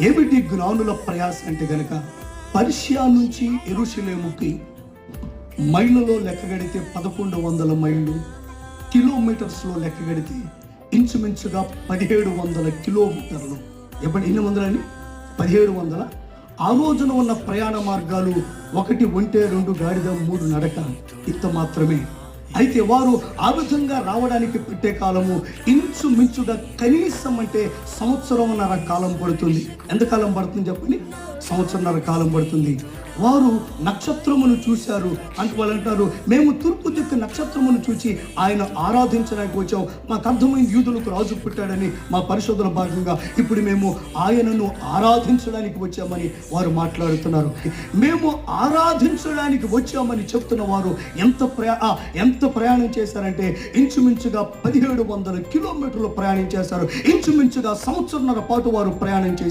ఏమిటి జ్ఞానుల ప్రయాస అంటే గనక పర్షియా నుంచి ఎరుషులేముకి మైళ్ళలో లెక్కగడితే పదకొండు వందల మైళ్ళు కిలోమీటర్స్లో లెక్కగడితే ఇంచుమించుగా పదిహేడు వందల కిలోమీటర్లు. ఎప్పుడు ఎన్ని వందలని పదిహేడు వందల? ఆ రోజున ఉన్న ప్రయాణ మార్గాలు ఒకటి ఒంటే రెండు గాడిద మూడు నడక. ఇంత మాత్రమే. అయితే వారు ఆ విధంగా రావడానికి పెట్టే కాలము ఇంచుమించుగా కనీసం అంటే సంవత్సరంన్నర కాలం పడుతుంది. ఎంత కాలం పడుతుంది చెప్పండి? సంవత్సరంన్నర కాలం పడుతుంది. వారు నక్షత్రమును చూశారు అంటే వాళ్ళు అంటారు మేము తూర్పు దిక్కు నక్షత్రమును చూసి ఆయన ఆరాధించడానికి వచ్చాం. మాకు అర్థమైంది యూదులకు రాజు పుట్టాడని మా పరిశోధన భాగంగా ఇప్పుడు మేము ఆయనను ఆరాధించడానికి వచ్చామని వారు మాట్లాడుతున్నారు. మేము ఆరాధించడానికి వచ్చామని చెప్తున్న వారు ఎంత ప్రయా ఎంత ప్రయాణం చేశారంటే ఇంచుమించుగా పదిహేడు వందల కిలోమీటర్లు ప్రయాణం చేశారు. ఇంచుమించుగా సంవత్సరంన్నర పాటు వారు ప్రయాణం చేశారు.